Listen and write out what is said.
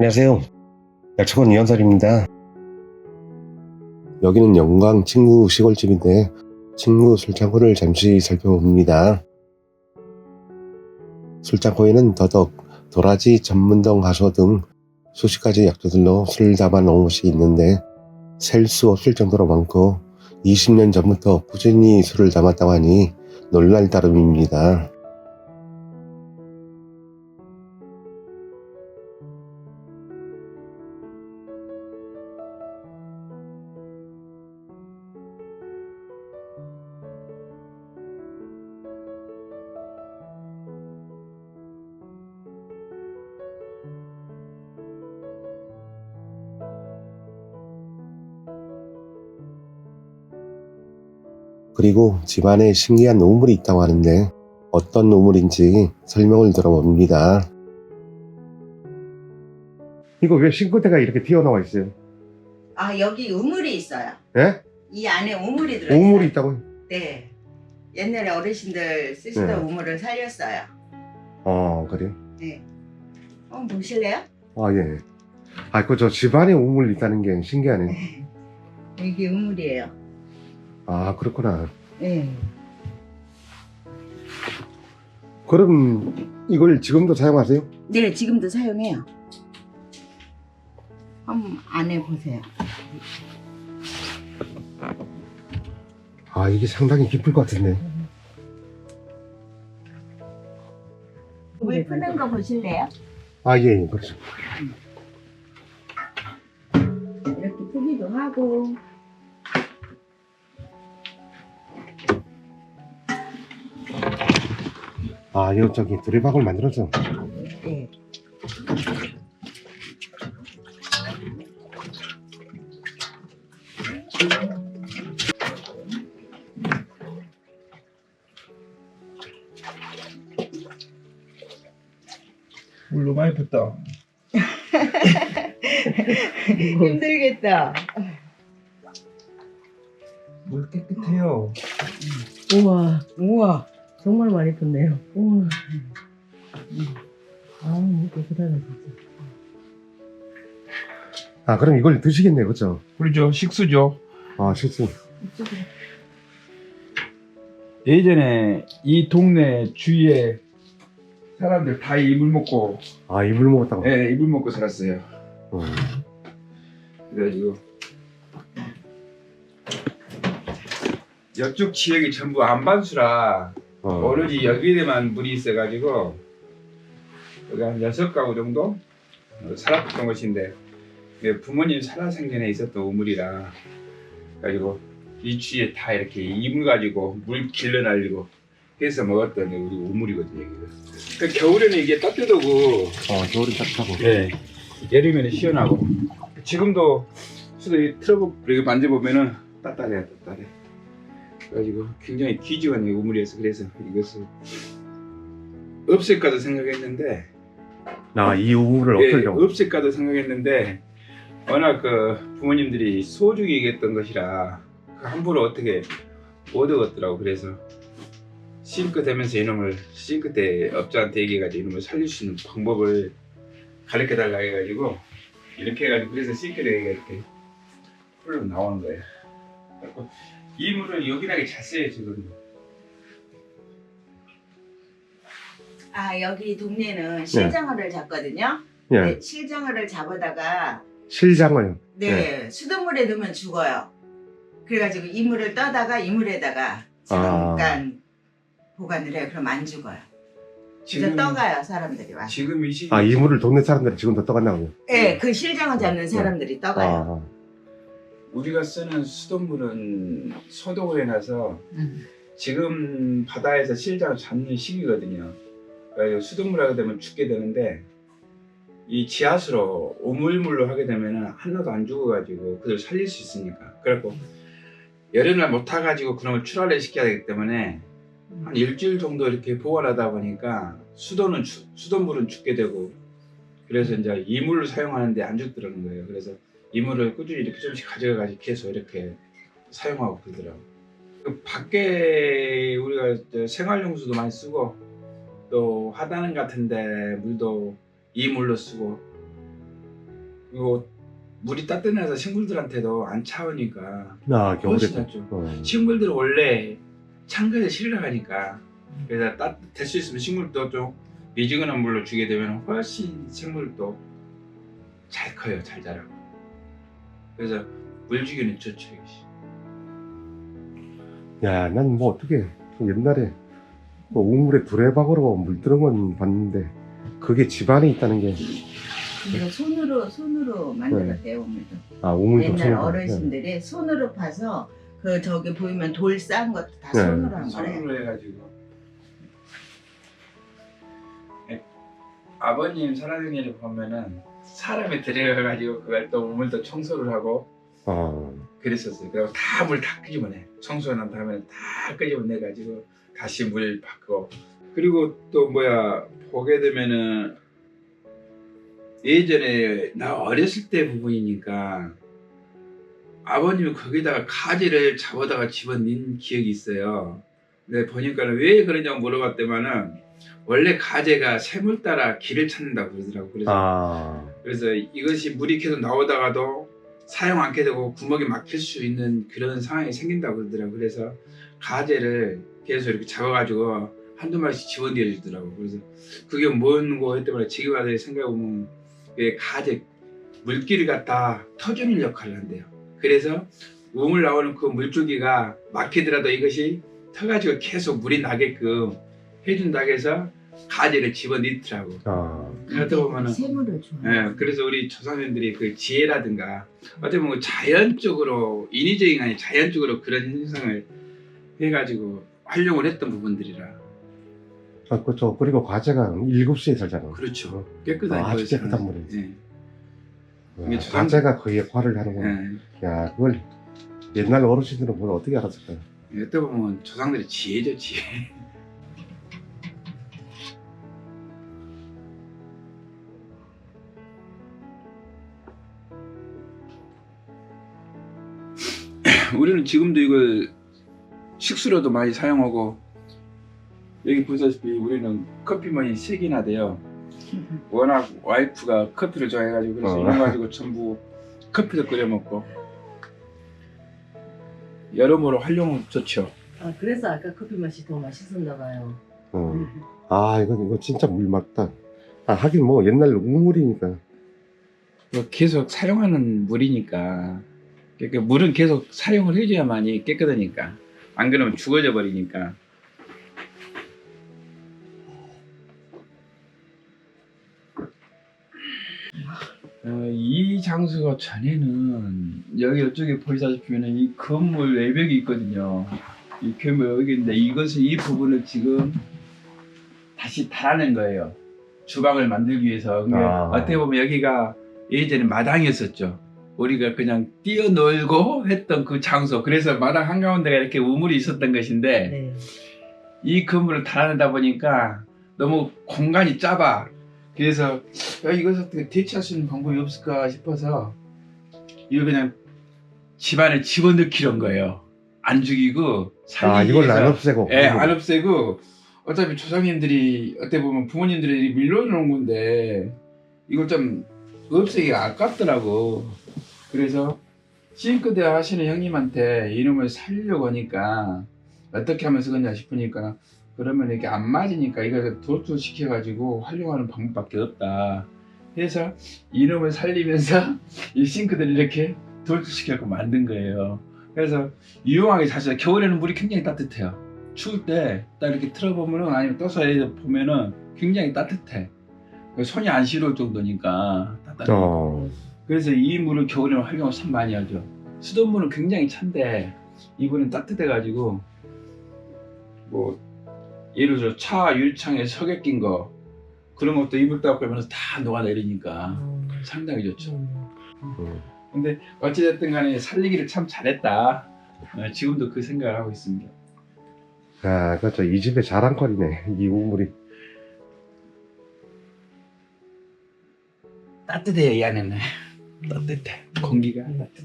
안녕하세요. 약초원 이현설입니다. 여기는 영광 친구 시골집인데 친구 술창고를 잠시 살펴봅니다. 술창고에는 더덕, 도라지, 전문동 가소 등 수십 가지 약초들로 술을 담아 놓은 곳이 있는데 셀 수 없을 정도로 많고 20년 전부터 꾸준히 술을 담았다고 하니 놀랄 따름입니다. 그리고 집안에 신기한 우물이 있다고 하는데 어떤 우물인지 설명을 들어봅니다. 이거 왜 싱크대가 이렇게 튀어나와 있어요? 아 여기 우물이 있어요. 예? 이 안에 우물이 들어있어요. 우물이 있다고요? 네. 옛날에 어르신들 쓰시던 네. 우물을 살렸어요. 어, 그래요? 네. 한번 보실래요? 아, 예. 아, 그 저 집안에 우물 있다는 게 신기하네. 이게 우물이에요. 아, 그렇구나. 네. 그럼 이걸 지금도 사용하세요? 네, 지금도 사용해요. 한번 안에 보세요. 아, 이게 상당히 깊을 것 같은데. 물 푸는 거 보실래요? 아, 예, 예, 그렇죠. 이렇게 푸기도 하고. 아, 이거 저기 두레박을 만들어서. 네. 물로 많이 붓다. 힘들겠다. 물 깨끗해요. 우와, 우와, 정말 많이 폈네요. 우와. 아, 너무 깨끗하다, 진짜. 아, 그럼 이걸 드시겠네요, 그렇죠? 그렇죠. 식수죠. 아, 실수. 예전에 이 동네 주위에 사람들 다 이물 먹고, 아, 이물 먹었다고. 예, 이물 먹고 살았어요. 어. 그래가지고 이쪽 지역이 전부 안반수라 어. 오로지 여기에만 물이 있어가지고 여기 한 여섯 가구 정도 어, 살았던 곳인데 예, 부모님 살아생전에 있었던 우물이라 가지고 이 주위에 다 이렇게 이물 가지고 물 길러 날리고 해서 먹었던 우리 우물이거든요. 여기가. 그 겨울에는 이게 따뜻하고 어, 겨울이 따뜻하고. 네. 여름에는 시원하고 지금도 수도 이 트러블 이렇게 만져보면은 따뜻해요 따뜻해 그래가지고 굉장히 귀중한 이 우물이어서 그래서 이것을 없앨까도 생각했는데 나이 우물을 예, 없애려고. 없앨까도 생각했는데 워낙 그 부모님들이 소중히 얘기했던 것이라 그 함부로 어떻게 못 얻었더라고 그래서 싱크 되면서 이놈을 싱크대 업자한테 얘기해가지고 이놈을 살릴 수 있는 방법을 가르쳐 달라 해가지고 이렇게 해가지고 그래서 싱크대가 이렇게 풀로 나오는 거예요. 이 물을 요긴하게 잘 써요 지금. 아 여기 동네는 실장어를 잡거든요. 예. 네, 실장어를 잡아다가 실장어요. 네, 수돗물에 넣으면 죽어요. 그래가지고 이물을 떠다가 이물에다가 잠깐 보관을 해요. 그럼 안 죽어요. 진짜 떠가요 사람들이 와서. 지금 이 시기 아, 이물을 동네 사람들이 지금도 떠간다고요? 네, 그 실장어 잡는 사람들이 떠가요. 아, 우리가 쓰는 수돗물은 소독을 해놔서 음. 지금 바다에서 실장 잡는 시기거든요. 그래서 수돗물 하게 되면 죽게 되는데 이 지하수로 오물물로 하게 되면 하나도 안 죽어가지고 그들 살릴 수 있으니까. 그래갖고 열흘날 못 타가지고 그놈을 출하를 시켜야 되기 때문에 한 일주일 정도 이렇게 보관하다 보니까 수도는 죽- 수돗물은 죽게 되고 그래서 이제 이물을 사용하는데 안 죽더라는 거예요. 그래서 이물을 꾸준히 이렇게 조금씩 가져가가지고 계속 이렇게 사용하고 그러더라고. 그 밖에 우리가 생활용수도 많이 쓰고 또 하다는 같은데 물도 이물로 쓰고 그리고 물이 따뜻해서 식물들한테도 안 차오니까 나 겨울에 훨씬 낫죠. 어. 식물들은 원래 창가에 실려 가니까 그래서 따뜻할 수 있으면 식물도 좀 미지근한 물로 주게 되면 훨씬 생물도 잘 커요, 잘 자라고. 그래서 물 주기는 좋죠. 이것이. 야, 난 뭐 어떻게 옛날에 뭐 우물에 두레박으로 물드는 건 봤는데 그게 집 안에 있다는 게 이거 손으로 손으로 만들었대요 오늘도. 아, 우물도 옛날 손으로 어르신들이 손으로 파서 그 저기 보이면 돌싼 것도 다 네. 손으로 한 거래요. 손으로 해가지고. 예, 아버님 살아생일을 보면은 사람이 들여가가지고 그걸 또 우물도 청소를 하고 아, 그랬었어요. 그리고 다 물 다 끄집어내. 청소한 다음에 다 끄집어내가지고 다시 물 바꾸고. 그리고 또 뭐야 보게 되면은 예전에 나 어렸을 때 부분이니까 아버님이 거기다가 가지를 잡아다가 집어넣은 기억이 있어요. 근데 보니까는 왜 그러냐고 물어봤더만은 원래 가재가 샘을 따라 길을 찾는다고 그러더라고. 그래서 아, 그래서 이것이 물이 계속 나오다가도 사용 않게 되고 구멍이 막힐 수 있는 그런 상황이 생긴다고 그러더라고요. 그래서 가재를 계속 이렇게 잡아가지고 한두 마리씩 집어넣어 주더라고요. 그래서 그게 뭔고 했더니 지금 와서 생각해보면 그 가재 물기를 갖다 터주는 역할을 한대요. 그래서 우물 나오는 그 물줄기가 막히더라도 이것이 터가지고 계속 물이 나게끔 해준다고 해서 가재를 집어넣더라고. 아, 그러다 보면은 세물을 좋아. 예, 그래서 우리 조상님들이 그 지혜라든가 어떻게 보면 자연적으로 인위적인 게 아니라 자연적으로 그런 현상을 해가지고 활용을 했던 부분들이라 아, 그렇죠. 그리고 과제가 7시에 살잖아. 그렇죠 깨끗한 아, 아주. 깨끗한 물이. 예, 와, 이게 조상- 과제가 그 역할을 하는구나. 예. 야, 그걸 옛날 어르신들은 그걸 어떻게 알았을까요? 예, 또 보면 조상들의 지혜죠 지혜 우리는 지금도 이걸 식수로도 많이 사용하고 여기 보시다시피 우리는 커피머니 세 개나 돼요 워낙 와이프가 커피를 좋아해가지고 그래서 어. 이거 가지고 전부 커피도 끓여 먹고 여러모로 활용 좋죠 아 그래서 아까 커피 맛이 더 맛있었나 봐요. 어. 아, 이건, 이거 진짜 물 맑다. 아, 하긴 뭐 옛날 우물이니까. 뭐 계속 사용하는 물이니까 그러니까 물은 계속 사용을 해줘야만이 깨끗하니까. 안 그러면 죽어져 버리니까. 어, 이 장소가 전에는 여기 이쪽에 보이다시피는 이 건물 외벽이 있거든요. 이 건물 여기 있는데 이것을 이 부분을 지금 다시 달아낸 거예요. 주방을 만들기 위해서. 근데 아. 어떻게 보면 여기가 예전에 마당이었었죠. 우리가 그냥 뛰어놀고 했던 그 장소. 그래서 마당 한가운데가 이렇게 우물이 있었던 것인데 네. 이 건물을 달아내다 보니까 너무 공간이 짧아. 그래서 야, 이것을 어떻게 대체할 수 있는 방법이 없을까 싶어서 이거 그냥 집안에 집어넣기로 거예요. 안 죽이고 살리기 아, 이걸. 안 없애고. 예, 안 없애고 어차피 조상님들이 어떻게 보면 부모님들이 밀려놓은 건데 이걸 좀 없애기가 아깝더라고. 그래서 싱크대 하시는 형님한테 이름을 살리려고 하니까 어떻게 하면 쓰겠냐 싶으니까 그러면 이게 안 맞으니까 이걸 도출 시켜 가지고 활용하는 방법밖에 없다. 해서 이름을 살리면서 이 싱크대를 이렇게 돌출시켜서 만든 거예요. 그래서 유용하게 사실 겨울에는 물이 굉장히 따뜻해요. 추울 때 딱 이렇게 틀어보면은 아니면 떠서 보면은 굉장히 따뜻해. 손이 안 시려울 정도니까 따뜻해. 어. 그래서 이 물을 겨울에는 활용을 참 많이 하죠. 수돗물은 굉장히 찬데 이분은 따뜻해가지고 뭐 예를 들어 차 유리창에 석에 낀 거 그런 것도 이물 따고 그러면서 다 녹아내리니까 음. 상당히 좋죠. 음. 음. 근데 어찌됐든 간에 살리기를 참 잘했다. 어, 지금도 그 생각을 하고 있습니다. 아, 그렇죠. 이 집의 자랑거리네. 이 우물이. 따뜻해요 이 안에는 따뜻해. 공기가 따뜻해